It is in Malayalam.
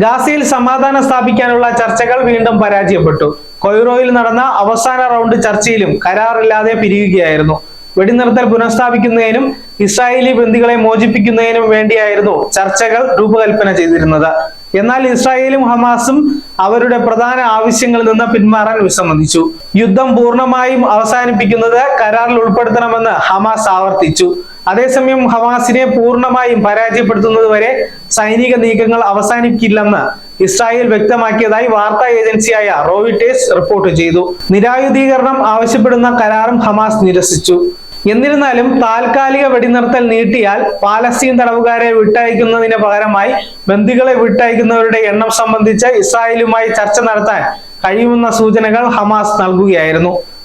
ഗാസയിൽ സമാധാനം സ്ഥാപിക്കാനുള്ള ചർച്ചകൾ വീണ്ടും പരാജയപ്പെട്ടു. കൊയ്റോയിൽ നടന്ന അവസാന റൗണ്ട് ചർച്ചയിലും കരാറില്ലാതെ പിരിയുകയായിരുന്നു. വെടിനിർത്തൽ പുനഃസ്ഥാപിക്കുന്നതിനും ഇസ്രായേലി ബന്ദികളെ മോചിപ്പിക്കുന്നതിനും വേണ്ടിയായിരുന്നു ചർച്ചകൾ രൂപകൽപ്പന ചെയ്തിരുന്നത്. എന്നാൽ ഇസ്രായേലും ഹമാസും അവരുടെ പ്രധാന ആവശ്യങ്ങളിൽ നിന്ന് പിന്മാറാൻ വിസമ്മതിച്ചു. യുദ്ധം പൂർണമായും അവസാനിപ്പിക്കുന്നത് കരാറിൽ ഉൾപ്പെടുത്തണമെന്ന് ഹമാസ് ആവർത്തിച്ചു. അതേസമയം ഹമാസിനെ പൂർണമായും പരാജയപ്പെടുത്തുന്നത് വരെ സൈനിക നീക്കങ്ങൾ അവസാനിക്കില്ലെന്ന് ഇസ്രായേൽ വ്യക്തമാക്കിയതായി വാർത്താ ഏജൻസിയായ റോയിട്ടേഴ്സ് റിപ്പോർട്ട് ചെയ്തു. നിരായുധീകരണം ആവശ്യപ്പെടുന്ന കരാറും ഹമാസ് നിരസിച്ചു. എന്നിരുന്നാലും താൽക്കാലിക വെടിനിർത്തൽ നീട്ടിയാൽ പാലസ്തീൻ തടവുകാരെ വിട്ടയക്കുന്നതിന് പകരമായി ബന്ദികളെ വിട്ടയക്കുന്നവരുടെ എണ്ണം സംബന്ധിച്ച് ഇസ്രായേലുമായി ചർച്ച നടത്താൻ കഴിയുമെന്ന സൂചനകൾ ഹമാസ് നൽകുകയായിരുന്നു.